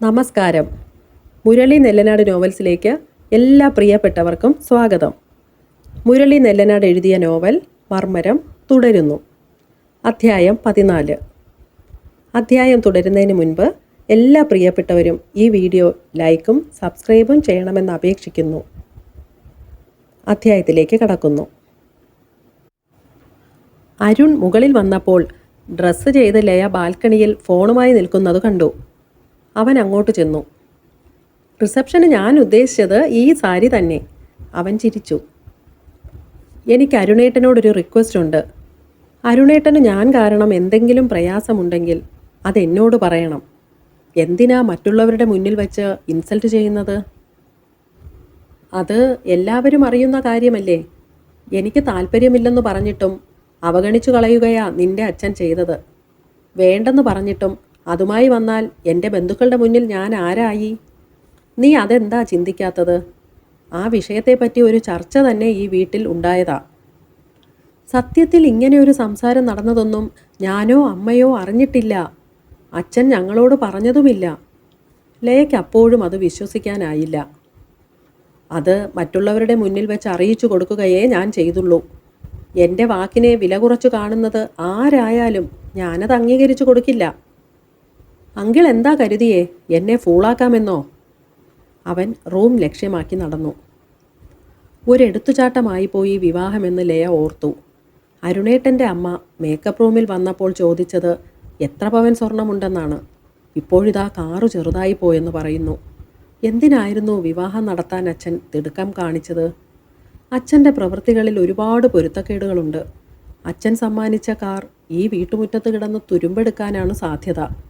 നമസ്കാരം. മുരളി നെല്ലനാട് നോവൽസിലേക്ക് എല്ലാ പ്രിയപ്പെട്ടവർക്കും സ്വാഗതം. മുരളി നെല്ലനാട് എഴുതിയ നോവൽ മർമ്മരം തുടരുന്നു. അധ്യായം പതിനാല്. അധ്യായം തുടരുന്നതിന് മുൻപ് എല്ലാ പ്രിയപ്പെട്ടവരും ഈ വീഡിയോ ലൈക്കും സബ്സ്ക്രൈബും ചെയ്യണമെന്ന് അപേക്ഷിക്കുന്നു. അധ്യായത്തിലേക്ക് കടക്കുന്നു. അരുൺ മുകളിൽ വന്നപ്പോൾ ഡ്രസ്സ് ചെയ്ത ലയ ബാൽക്കണിയിൽ ഫോണുമായി നിൽക്കുന്നത് കണ്ടു. അവൻ അങ്ങോട്ട് ചെന്നു. റിസപ്ഷന് ഞാൻ ഉദ്ദേശിച്ചത് ഈ സാരി തന്നെ. അവൻ ചിരിച്ചു. എനിക്ക് അരുണേട്ടനോടൊരു റിക്വസ്റ്റ് ഉണ്ട്. അരുണേട്ടന് ഞാൻ കാരണം എന്തെങ്കിലും പ്രയാസമുണ്ടെങ്കിൽ അതെന്നോട് പറയണം. എന്തിനാ മറ്റുള്ളവരുടെ മുന്നിൽ വച്ച് ഇൻസൾട്ട് ചെയ്യുന്നത്? അത് എല്ലാവരും അറിയുന്ന കാര്യമല്ലേ? എനിക്ക് താല്പര്യമില്ലെന്ന് പറഞ്ഞിട്ടും അവഗണിച്ചു കളയുകയാ നിന്റെ അച്ഛൻ ചെയ്തത്. വേണ്ടെന്ന് പറഞ്ഞിട്ടും അതുമായി വന്നാൽ എന്റെ ബന്ധുക്കളുടെ മുന്നിൽ ഞാൻ ആരായി? നീ അതെന്താ ചിന്തിക്കാത്തത്? ആ വിഷയത്തെപ്പറ്റി ഒരു ചർച്ച തന്നെ ഈ വീട്ടിൽ ഉണ്ടായതാ. സത്യത്തിൽ ഇങ്ങനെ ഒരു സംസാരം നടന്നതൊന്നും ഞാനോ അമ്മയോ അറിഞ്ഞിട്ടില്ല. അച്ഛൻ ഞങ്ങളോട് പറഞ്ഞതുമില്ല. ലയയ്ക്ക് അപ്പോഴും അത് വിശ്വസിക്കാനായില്ല. അത് മറ്റുള്ളവരുടെ മുന്നിൽ വെച്ച് അറിയിച്ചു കൊടുക്കുകയേ ഞാൻ ചെയ്തുള്ളൂ. എന്റെ വാക്കിനെ വില കുറച്ചു കാണുന്നത് ആരായാലും ഞാനത് അംഗീകരിച്ചു കൊടുക്കില്ല. അങ്കിൾ എന്താ കരുതിയേ? എന്നെ ഫൂളാക്കാമെന്നോ അവൻ റൂം ലക്ഷ്യമാക്കി നടന്നു. ഒരെടുത്തുചാട്ടമായി പോയി വിവാഹമെന്ന് ലയ ഓർത്തു. അരുണേട്ടന്റെ അമ്മ മേക്കപ്പ് റൂമിൽ വന്നപ്പോൾ ചോദിച്ചത് എത്ര പവൻ സ്വർണമുണ്ടെന്നാണ്? ഇപ്പോഴിതാ കാറു ചെറുതായി പോയെന്ന് പറയുന്നു. എന്തിനായിരുന്നു വിവാഹം നടത്താൻ അച്ഛൻ തിടുക്കം കാണിച്ചത്? അച്ഛന്റെ പ്രവൃത്തികളിൽ ഒരുപാട് പൊരുത്തക്കേടുകളുണ്ട്. അച്ഛൻ സമ്മാനിച്ച കാർ ഈ വീട്ടുമുറ്റത്ത് കിടന്ന് തുരുമ്പെടുക്കാനാണ് സാധ്യത.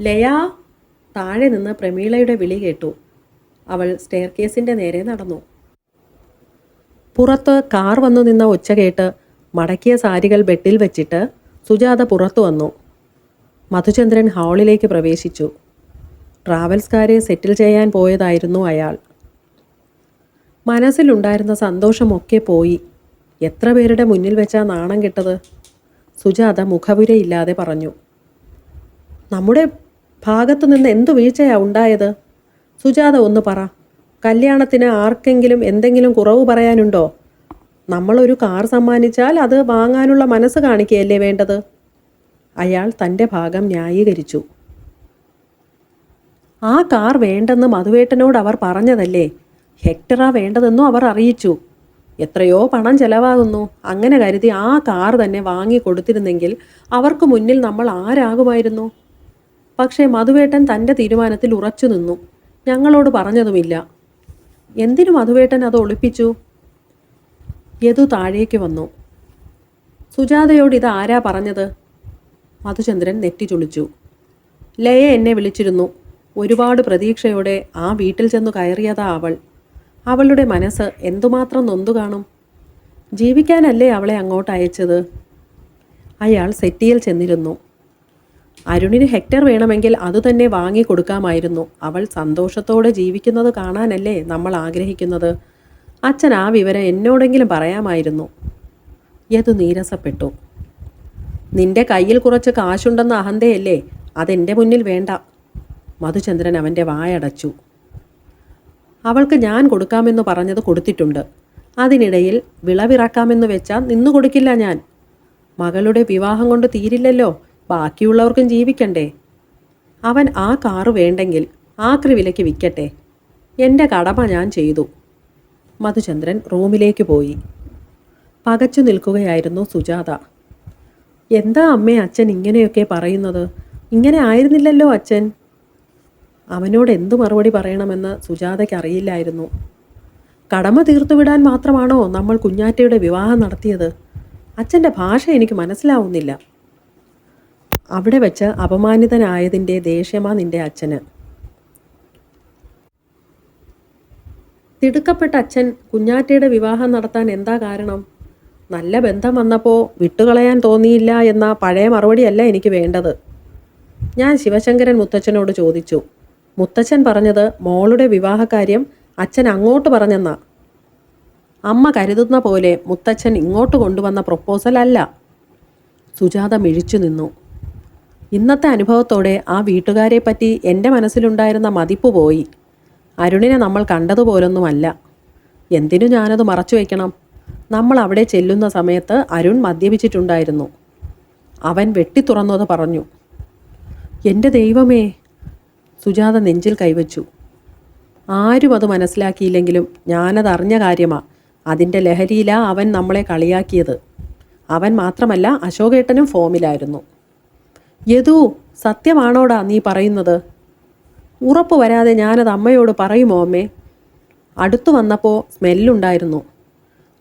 ലയ താഴെ നിന്ന് പ്രമീളയുടെ വിളി കേട്ടു. അവൾ സ്റ്റെയർ കേസിന്റെ നേരെ നടന്നു. പുറത്ത് കാർ വന്നു നിന്ന ഒച്ച കേട്ട് മടക്കിയ സാരികൾ ബെഡിൽ വെച്ചിട്ട് സുജാത പുറത്തു വന്നു. മധുചന്ദ്രൻ ഹാളിലേക്ക് പ്രവേശിച്ചു. ട്രാവൽസ്കാരെ സെറ്റിൽ ചെയ്യാൻ പോയതായിരുന്നു അയാൾ. മനസ്സിലുണ്ടായിരുന്ന സന്തോഷമൊക്കെ പോയി. എത്ര പേരുടെ മുന്നിൽ വെച്ചാ നാണം കിട്ടത്? സുജാത മുഖപുരയില്ലാതെ പറഞ്ഞു. നമ്മുടെ ഭാഗത്തു നിന്ന് എന്തു വീഴ്ചയാ ഉണ്ടായത്? സുജാത ഒന്ന് പറ. കല്യാണത്തിന് ആർക്കെങ്കിലും എന്തെങ്കിലും കുറവ് പറയാനുണ്ടോ? നമ്മളൊരു കാർ സമ്മാനിച്ചാൽ അത് വാങ്ങാനുള്ള മനസ്സ് കാണിക്കുകയല്ലേ വേണ്ടത്? അയാൾ തന്റെ ഭാഗം ന്യായീകരിച്ചു. ആ കാർ വേണ്ടെന്ന് മധുവേട്ടനോട് അവർ പറഞ്ഞതല്ലേ? ഹെക്ടറ വേണ്ടതെന്നും അവർ അറിയിച്ചു. എത്രയോ പണം ചെലവാകുന്നു. അങ്ങനെ കരുതി ആ കാർ തന്നെ വാങ്ങി കൊടുത്തിരുന്നെങ്കിൽ അവർക്ക് മുന്നിൽ നമ്മൾ ആരാകുമായിരുന്നു? പക്ഷേ മധുവേട്ടൻ തന്റെ തീരുമാനത്തിൽ ഉറച്ചു നിന്നു. ഞങ്ങളോട് പറഞ്ഞതുമില്ല. എന്തിനു മധുവേട്ടൻ അത് ഒളിപ്പിച്ചു? യദു താഴേക്ക് വന്നു. സുജാതയോട് ഇത് ആരാ പറഞ്ഞത്? മധുചന്ദ്രൻ നെറ്റി ചുളിച്ചു ലയ എന്നെ വിളിച്ചിരുന്നു. ഒരുപാട് പ്രതീക്ഷയോടെ ആ വീട്ടിൽ ചെന്നു കയറിയതാ അവൾ. അവളുടെ മനസ്സ് എന്തുമാത്രം നൊന്തു കാണും? ജീവിക്കാനല്ലേ അവളെ അങ്ങോട്ട് അയച്ചത്? അയാൾ സെറ്റിയിൽ ചെന്നിരുന്നു. അരുണിന് ഹെക്ടർ വേണമെങ്കിൽ അതുതന്നെ വാങ്ങി കൊടുക്കാമായിരുന്നു. അവൾ സന്തോഷത്തോടെ ജീവിക്കുന്നത് കാണാനല്ലേ നമ്മൾ ആഗ്രഹിക്കുന്നത്? അച്ഛൻ ആ വിവരം എന്നോടെങ്കിലും പറയാമായിരുന്നു. യതു നീരസപ്പെട്ടു. നിന്റെ കയ്യിൽ കുറച്ച് കാശുണ്ടെന്ന അഹന്തയല്ലേ? അതെന്റെ മുന്നിൽ വേണ്ട. മധുചന്ദ്രൻ അവന്റെ വായടച്ചു. അവൾക്ക് ഞാൻ കൊടുക്കാമെന്ന് പറഞ്ഞത് കൊടുത്തിട്ടുണ്ട്. അതിനിടയിൽ വിളവിറക്കാമെന്ന് വെച്ചാൽ നിന്നു കൊടുക്കില്ല ഞാൻ. മകളുടെ വിവാഹം കൊണ്ട് തീരില്ലല്ലോ. ബാക്കിയുള്ളവർക്കും ജീവിക്കണ്ടേ? അവൻ ആ കാറ് വേണ്ടെങ്കിൽ ആക്രി വിലയ്ക്ക് വിൽക്കട്ടെ. എന്റെ കടമ ഞാൻ ചെയ്തു. മധുചന്ദ്രൻ റൂമിലേക്ക് പോയി. പകച്ചു നിൽക്കുകയായിരുന്നു സുജാത. എന്താ അമ്മേ അച്ഛൻ ഇങ്ങനെയൊക്കെ പറയുന്നത്? ഇങ്ങനെ ആയിരുന്നില്ലല്ലോ അച്ഛൻ. അവനോട് എന്തു മറുപടി പറയണമെന്ന് സുജാതയ്ക്ക് അറിയില്ലായിരുന്നു. കടമ തീർത്തുവിടാൻ മാത്രമാണോ നമ്മൾ കുഞ്ഞാറ്റയുടെ വിവാഹം നടത്തിയത്? അച്ഛന്റെ ഭാഷ എനിക്ക് മനസ്സിലാവുന്നില്ല. അവിടെ വെച്ച് അപമാനിതനായതിന്റെ ദേഷ്യമാ നിന്റെ അച്ഛന്. തിടുക്കപ്പെട്ട അച്ഛൻ കുഞ്ഞാറ്റയുടെ വിവാഹം നടത്താൻ എന്താ കാരണം? നല്ല ബന്ധം വന്നപ്പോൾ വിട്ടുകളയാൻ തോന്നിയില്ല എന്ന പഴയ മറുപടിയല്ല എനിക്ക് വേണ്ടത്. ഞാൻ ശിവശങ്കരൻ മുത്തച്ഛനോട് ചോദിച്ചു. മുത്തച്ഛൻ പറഞ്ഞത് മോളുടെ വിവാഹകാര്യം അച്ഛൻ അങ്ങോട്ട് പറഞ്ഞെന്നാ. അമ്മ കരുതുന്ന പോലെ മുത്തച്ഛൻ ഇങ്ങോട്ട് കൊണ്ടുവന്ന പ്രൊപ്പോസൽ അല്ല സുജാത മിഴിച്ചു നിന്നു. ഇന്നത്തെ അനുഭവത്തോടെ ആ വീട്ടുകാരെ പറ്റി എന്റെ മനസ്സിലുണ്ടായിരുന്ന മതിപ്പ് പോയി. അരുണിനെ നമ്മൾ കണ്ടതുപോലൊന്നുമല്ല. എന്തിനു ഞാനത് മറച്ചു വയ്ക്കണം? നമ്മൾ അവിടെ ചെല്ലുന്ന സമയത്ത് അരുൺ മദ്യപിച്ചിട്ടുണ്ടായിരുന്നു. അവൻ വെട്ടിത്തുറന്നത് പറഞ്ഞു. എന്റെ ദൈവമേ സുജാത നെഞ്ചിൽ കൈവച്ചു. ആരും അത് മനസ്സിലാക്കിയില്ലെങ്കിലും ഞാനത് അറിഞ്ഞ കാര്യമാണ് അതിന്റെ ലഹരിയിലാണ് അവൻ നമ്മളെ കളിയാക്കിയത്. അവൻ മാത്രമല്ല അശോകേട്ടനും ഫോമിലായിരുന്നു. യദു സത്യമാണോടാ നീ പറയുന്നത്? ഉറപ്പ് വരാതെ ഞാനത് അമ്മയോട് പറയുമോ അമ്മേ? അടുത്തു വന്നപ്പോൾ സ്മെല്ലുണ്ടായിരുന്നു.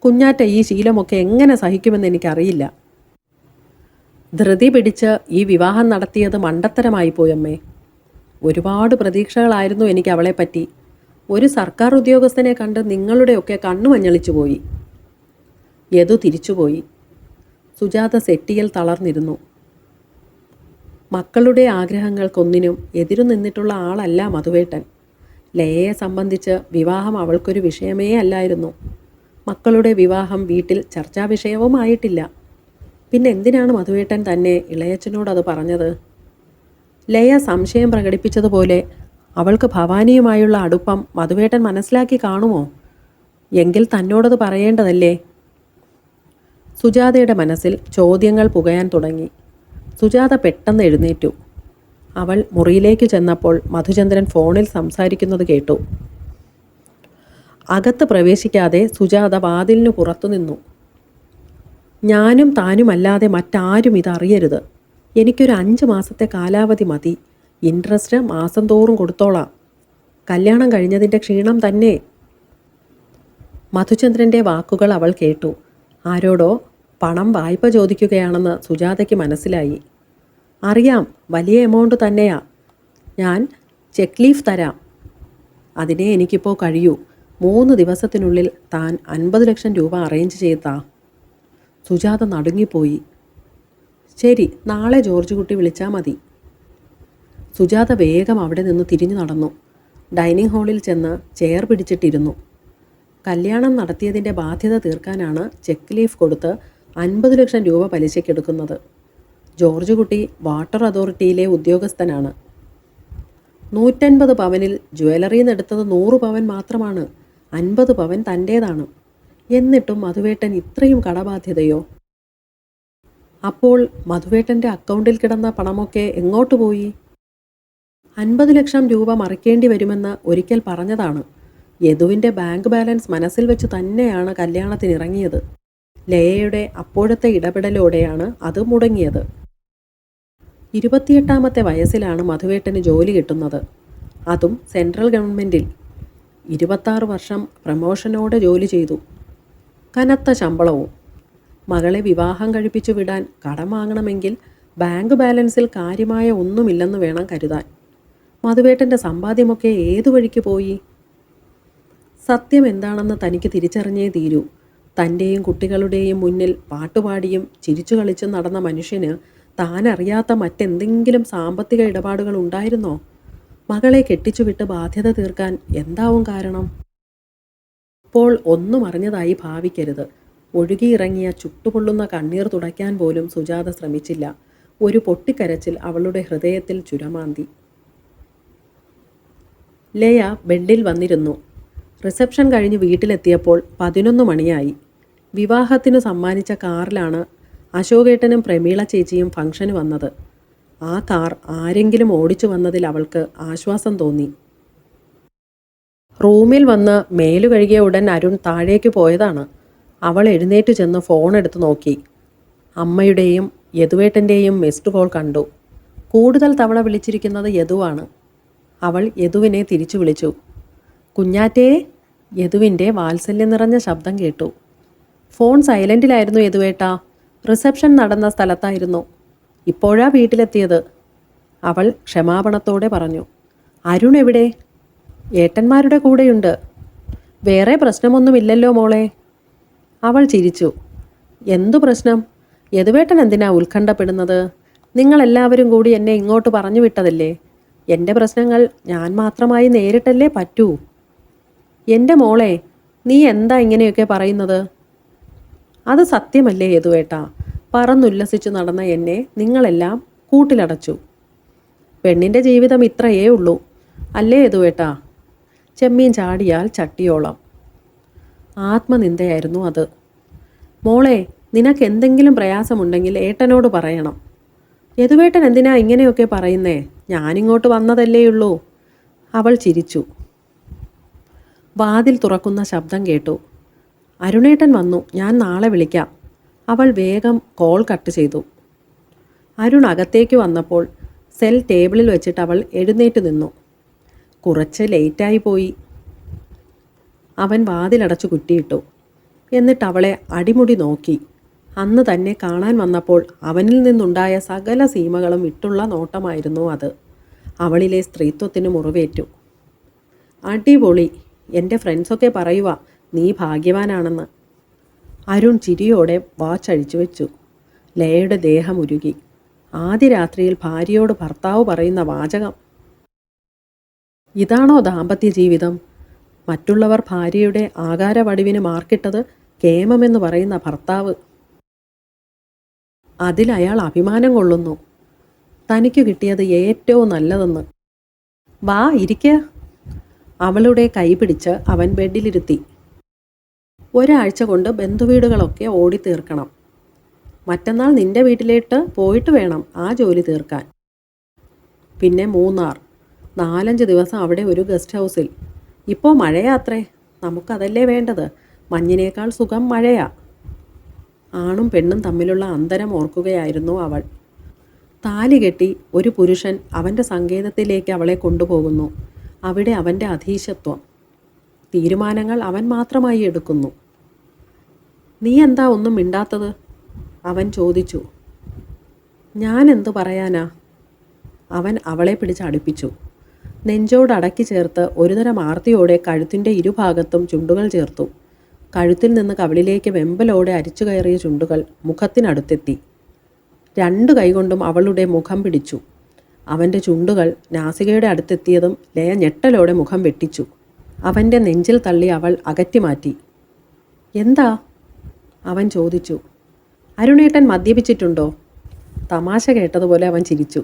കുഞ്ഞാറ്റ ഈ ശീലമൊക്കെ എങ്ങനെ സഹിക്കുമെന്ന് എനിക്കറിയില്ല. ധൃതി പിടിച്ച് ഈ വിവാഹം നടത്തിയത് മണ്ടത്തരമായി പോയമ്മേ ഒരുപാട് പ്രതീക്ഷകളായിരുന്നു എനിക്ക് അവളെ പറ്റി. ഒരു സർക്കാർ ഉദ്യോഗസ്ഥനെ കണ്ട് നിങ്ങളുടെയൊക്കെ കണ്ണു മഞ്ഞളിച്ചു പോയി. യദു തിരിച്ചുപോയി. സുജാത സെറ്റിയിൽ തളർന്നിരുന്നു. മക്കളുടെ ആഗ്രഹങ്ങൾക്കൊന്നിനും എതിരു നിന്നിട്ടുള്ള ആളല്ല മധുവേട്ടൻ. ലയയെ സംബന്ധിച്ച് വിവാഹം അവൾക്കൊരു വിഷയമേ അല്ലായിരുന്നു. മക്കളുടെ വിവാഹം വീട്ടിൽ ചർച്ചാ വിഷയവുമായിട്ടില്ല പിന്നെ എന്തിനാണ് മധുവേട്ടൻ തന്നെ ഇളയച്ചനോടത് പറഞ്ഞത്? ലയ സംശയം പ്രകടിപ്പിച്ചതുപോലെ അവൾക്ക് ഭവാനിയുമായുള്ള അടുപ്പം മധുവേട്ടൻ മനസ്സിലാക്കി കാണുമോ? എങ്കിൽ തന്നോടത് പറയേണ്ടതല്ലേ? സുജാതയുടെ മനസ്സിൽ ചോദ്യങ്ങൾ പുകയാൻ തുടങ്ങി. സുജാത പെട്ടെന്ന് എഴുന്നേറ്റു. അവൾ മുറിയിലേക്ക് ചെന്നപ്പോൾ മധുചന്ദ്രൻ ഫോണിൽ സംസാരിക്കുന്നത് കേട്ടു. അകത്ത് പ്രവേശിക്കാതെ സുജാത വാതിലിന് പുറത്തു നിന്നു. ഞാനും താനുമല്ലാതെ മറ്റാരും ഇതറിയരുത് എനിക്കൊരു അഞ്ച് മാസത്തെ കാലാവധി മതി. ഇൻട്രസ്റ്റ് മാസം തോറും കൊടുത്തോളാം. കല്യാണം കഴിഞ്ഞതിന്റെ ക്ഷീണം തന്നെ. മധുചന്ദ്രന്റെ വാക്കുകൾ അവൾ കേട്ടു. ആരോടോ പണം വായ്പ ചോദിക്കുകയാണെന്ന് സുജാതയ്ക്ക് മനസ്സിലായി. അറിയാം വലിയ എമൗണ്ട് തന്നെയാ. ഞാൻ ചെക്ക് ലീഫ് തരാം. അതിനെ എനിക്കിപ്പോൾ കഴിയൂ. മൂന്ന് ദിവസത്തിനുള്ളിൽ താൻ അൻപത് ലക്ഷം രൂപ അറേഞ്ച് ചെയ്താ. സുജാത നടുങ്ങിപ്പോയി. ശരി നാളെ ജോർജ് കുട്ടി വിളിച്ചാൽ മതി. സുജാത വേഗം അവിടെ നിന്ന് തിരിഞ്ഞു നടന്നു. ഡൈനിങ് ഹാളിൽ ചെന്ന് ചെയർ പിടിച്ചിട്ടിരുന്നു. കല്യാണം നടത്തിയതിന്റെ ബാധ്യത തീർക്കാനാണ് ചെക്ക് ലീഫ് കൊടുത്ത് അൻപത് ലക്ഷം രൂപ പലിശയ്ക്കെടുക്കുന്നത് ജോർജ് കുട്ടി വാട്ടർ അതോറിറ്റിയിലെ ഉദ്യോഗസ്ഥനാണ്. നൂറ്റൻപത് പവനിൽ ജ്വല്ലറിയിൽ നിന്നെടുത്തത് നൂറ് പവൻ മാത്രമാണ്. അൻപത് പവൻ തന്റേതാണ്. എന്നിട്ടും മധുവേട്ടൻ ഇത്രയും കടബാധ്യതയോ? അപ്പോൾ മധുവേട്ടന്റെ അക്കൗണ്ടിൽ കിടന്ന പണമൊക്കെ എങ്ങോട്ട് പോയി? അൻപത് ലക്ഷം രൂപ മറിക്കേണ്ടി വരുമെന്ന് ഒരിക്കൽ പറഞ്ഞതാണ്. യദുവിന്റെ ബാങ്ക് ബാലൻസ് മനസ്സിൽ വെച്ച് തന്നെയാണ് കല്യാണത്തിന് ഇറങ്ങിയത് ലയയുടെ അപ്പോഴത്തെ ഇടപെടലോടെയാണ് അത് മുടങ്ങിയത്. ഇരുപത്തിയെട്ടാമത്തെ വയസ്സിലാണ് മധുവേട്ടന് ജോലി കിട്ടുന്നത്. അതും സെൻട്രൽ ഗവൺമെന്റിൽ. ഇരുപത്താറ് വർഷം പ്രമോഷനോടെ ജോലി ചെയ്തു. കനത്ത ശമ്പളവും. മകളെ വിവാഹം കഴിപ്പിച്ചു വിടാൻ കടം വാങ്ങണമെങ്കിൽ ബാങ്ക് ബാലൻസിൽ കാര്യമായ ഒന്നുമില്ലെന്ന് വേണം കരുതാൻ. മധുവേട്ടന്റെ സമ്പാദ്യമൊക്കെ ഏതു വഴിക്ക് പോയി? സത്യം എന്താണെന്ന് തനിക്ക് തിരിച്ചറിഞ്ഞേ തീരൂ. തന്റെയും കുട്ടികളുടെയും മുന്നിൽ പാട്ടുപാടിയും ചിരിച്ചു കളിച്ചും നടന്ന മനുഷ്യന് താനറിയാത്ത മറ്റെന്തെങ്കിലും സാമ്പത്തിക ഇടപാടുകൾ ഉണ്ടായിരുന്നോ? മകളെ കെട്ടിച്ചുവിട്ട് ബാധ്യത തീർക്കാൻ എന്താവും കാരണം? ഇപ്പോൾ ഒന്നും അറിഞ്ഞതായി ഭാവിക്കരുത്. ഒഴുകിയിറങ്ങിയ ചുട്ടുപൊള്ളുന്ന കണ്ണീർ തുടയ്ക്കാൻ പോലും സുജാത ശ്രമിച്ചില്ല. ഒരു പൊട്ടിക്കരച്ചിൽ അവളുടെ ഹൃദയത്തിൽ ചുരമാന്തി. ലയ ബെഡിൽ വന്നിരുന്നു. റിസപ്ഷൻ കഴിഞ്ഞ് വീട്ടിലെത്തിയപ്പോൾ പതിനൊന്ന് മണിയായി. വിവാഹത്തിന് സമ്മാനിച്ച കാറിലാണ് അശോകേട്ടനും പ്രമീള ചേച്ചിയും ഫംഗ്ഷന് വന്നത്. ആ കാർ ആരെങ്കിലും ഓടിച്ചു വന്നതിൽ അവൾക്ക് ആശ്വാസം തോന്നി. റൂമിൽ വന്ന് മേലു കഴുകിയ ഉടൻ അരുൺ താഴേക്ക് പോയതാണ്. അവൾ എഴുന്നേറ്റ് ചെന്ന് ഫോൺ എടുത്തു നോക്കി. അമ്മയുടെയും യദുവേട്ടന്റെയും മിസ്ഡ് കോൾ കണ്ടു. കൂടുതൽ തവണ വിളിച്ചിരിക്കുന്നത് യദുവാണ്. അവൾ യദുവിനെ തിരിച്ചു വിളിച്ചു. കുഞ്ഞാറ്റേ യദുവിന്റെ വാത്സല്യം നിറഞ്ഞ ശബ്ദം കേട്ടു. ഫോൺ സൈലന്റിലായിരുന്നു യദുവേട്ടാ. റിസപ്ഷൻ നടന്ന സ്ഥലത്തായിരുന്നു. ഇപ്പോഴാ വീട്ടിലെത്തിയത്. അവൾ ക്ഷമാപണത്തോടെ പറഞ്ഞു. അരുൺ എവിടെ? ഏട്ടന്മാരുടെ കൂടെയുണ്ട്. വേറെ പ്രശ്നമൊന്നുമില്ലല്ലോ മോളെ. അവൾ ചിരിച്ചു. എന്തു പ്രശ്നം? യദുവേട്ടൻ എന്തിനാ ഉത്കണ്ഠപ്പെടുന്നത്? നിങ്ങളെല്ലാവരും കൂടി എന്നെ ഇങ്ങോട്ട് പറഞ്ഞു വിട്ടതല്ലേ എന്റെ പ്രശ്നങ്ങൾ ഞാൻ മാത്രമായി നേരിട്ടല്ലേ പറ്റൂ. എന്റെ മോളെ നീ എന്താ ഇങ്ങനെയൊക്കെ പറയുന്നത്? അത് സത്യമല്ലേ യദുവേട്ടാ. പറന്നുല്ലസിച്ചു നടന്ന എന്നെ നിങ്ങളെല്ലാം കൂട്ടിലടച്ചു. പെണ്ണിന്റെ ജീവിതം ഇത്രയേ ഉള്ളൂ. അല്ലേ യദുവേട്ടാ? ചെമ്മീൻ ചാടിയാൽ ചട്ടിയോളം. ആത്മനിന്ദയായിരുന്നു അത്. മോളെ നിനക്ക് എന്തെങ്കിലും പ്രയാസമുണ്ടെങ്കിൽ ഏട്ടനോട് പറയണം. യദുവേട്ടൻ എന്തിനാ ഇങ്ങനെയൊക്കെ പറയുന്നേ? ഞാനിങ്ങോട്ട് വന്നതല്ലേയുള്ളൂ. അവൾ ചിരിച്ചു. വാതിൽ തുറക്കുന്ന ശബ്ദം കേട്ടു. അരുണേട്ടൻ വന്നു. ഞാൻ നാളെ വിളിക്കാം. അവൾ വേഗം കോൾ കട്ട് ചെയ്തു. അരുൺ അകത്തേക്ക് വന്നപ്പോൾ സെൽ ടേബിളിൽ വെച്ചിട്ട് അവൾ എഴുന്നേറ്റ് നിന്നു. കുറച്ച് ലേറ്റായി പോയി. അവൻ വാതിലടച്ചു കുറ്റിയിട്ടു. എന്നിട്ട് അവളെ അടിമുടി നോക്കി. അന്ന് തന്നെ കാണാൻ വന്നപ്പോൾ അവനിൽ നിന്നുണ്ടായ സകല സീമകളും വിട്ടുള്ള നോട്ടമായിരുന്നു അത്. അവളിലെ സ്ത്രീത്വത്തിന് മുറിവേറ്റു. അടിപൊളി. എന്റെ ഫ്രണ്ട്സൊക്കെ പറയുക നീ ഭാഗ്യവാനാണെന്ന്. അരുൺ ചിരിയോടെ വാച്ച് അഴിച്ചു വെച്ചു. ലയയുടെ ദേഹം ഉരുകി. ആദ്യ രാത്രിയിൽ ഭാര്യയോട് ഭർത്താവ് പറയുന്ന വാചകം. ഇതാണോ ദാമ്പത്യ ജീവിതം? മറ്റുള്ളവർ ഭാര്യയുടെ ആകാരവടിവിന് മാർക്കിട്ടത് കേമമെന്ന് പറയുന്ന ഭർത്താവ്. അതിൽ അയാൾ അഭിമാനം കൊള്ളുന്നു. തനിക്ക് കിട്ടിയത് ഏറ്റവും നല്ലതെന്ന്. വാ ഇരിക്ക. അവളുടെ കൈ പിടിച്ച് അവൻ ബെഡിലിരുത്തി. ഒരാഴ്ച കൊണ്ട് ബന്ധുവീടുകളൊക്കെ ഓടി തീർക്കണം മറ്റന്നാൾ നിന്റെ വീട്ടിലേട്ട് പോയിട്ട് വേണം ആ ജോലി തീർക്കാൻ. പിന്നെ മൂന്നാർ. നാലഞ്ച് ദിവസം അവിടെ ഒരു ഗസ്റ്റ് ഹൗസിൽ. ഇപ്പോൾ മഴയാത്രേ. നമുക്കതല്ലേ വേണ്ടത്? മഞ്ഞിനേക്കാൾ സുഖം മഴയാ. ആണും പെണ്ണും തമ്മിലുള്ള അന്തരം ഓർക്കുകയായിരുന്നു അവൾ. താലി കെട്ടി ഒരു പുരുഷൻ അവന്റെ സങ്കേതത്തിലേക്ക് അവളെ കൊണ്ടുപോകുന്നു. അവിടെ അവന്റെ അധീശത്വം. തീരുമാനങ്ങൾ അവൻ മാത്രമായി എടുക്കുന്നു. നീ എന്താ ഒന്നും മിണ്ടാത്തത്? അവൻ ചോദിച്ചു. ഞാൻ എന്തു പറയാനാ? അവൻ അവളെ പിടിച്ച് അടുപ്പിച്ചു. നെഞ്ചോട് അടക്കി ചേർത്ത് ഒരുതരം ആർത്തിയോടെ കഴുത്തിന്റെ ഇരുഭാഗത്തും ചുണ്ടുകൾ ചേർത്തു. കഴുത്തിൽ നിന്ന് കവിളിലേക്ക് വെമ്പലോടെ അരിച്ചു കയറിയ ചുണ്ടുകൾ മുഖത്തിനടുത്തെത്തി. രണ്ട് കൈകൊണ്ടും അവളുടെ മുഖം പിടിച്ചു. അവന്റെ ചുണ്ടുകൾ നാസികയുടെ അടുത്തെത്തിയതും ലയ ഞെട്ടലോടെ മുഖം വെട്ടിച്ചു. അവന്റെ നെഞ്ചിൽ തള്ളി അവൾ അകറ്റിമാറ്റി എന്താ? അവൻ ചോദിച്ചു. അരുണേട്ടൻ മദ്യപിച്ചിട്ടുണ്ടോ? തമാശ കേട്ടതുപോലെ അവൻ ചിരിച്ചു.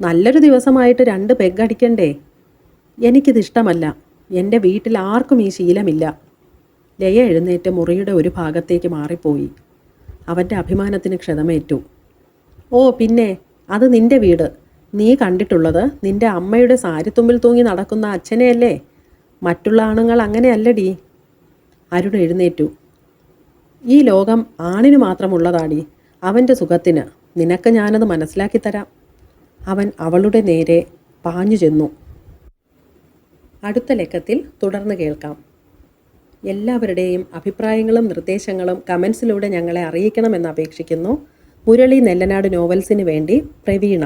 നല്ലൊരു ദിവസമായിട്ട് രണ്ട് പെഗ്ഗടിക്കണ്ടേ എനിക്കിതിഷ്ടമല്ല എന്റെ വീട്ടിൽ ആർക്കും ഈ ശീലമില്ല. ലയ എഴുന്നേറ്റ് മുറിയുടെ ഒരു ഭാഗത്തേക്ക് മാറിപ്പോയി. അവന്റെ അഭിമാനത്തിന് ക്ഷതമേറ്റു. ഓ പിന്നെ അത് നിന്റെ വീട്. നീ കണ്ടിട്ടുള്ളത് നിന്റെ അമ്മയുടെ സാരിത്തുമ്പിൽ തൂങ്ങി നടക്കുന്ന അച്ഛനെയല്ലേ? മറ്റുള്ള ആണുങ്ങൾ അങ്ങനെയല്ലടി. അരുൺ എഴുന്നേറ്റു. ഈ ലോകം ആണിന് മാത്രമുള്ളതാടി. അവന്റെ സുഖത്തിന് നിനക്ക് ഞാനത് മനസ്സിലാക്കി തരാം. അവൻ അവളുടെ നേരെ പാഞ്ഞു ചെന്നു. അടുത്ത ലക്കത്തിൽ തുടർന്ന് കേൾക്കാം. എല്ലാവരുടെയും അഭിപ്രായങ്ങളും നിർദ്ദേശങ്ങളും കമൻസിലൂടെ ഞങ്ങളെ അറിയിക്കണമെന്ന് അപേക്ഷിക്കുന്നു. മുരളി നെല്ലനാട് നോവൽസിന് വേണ്ടി പ്രവീണ.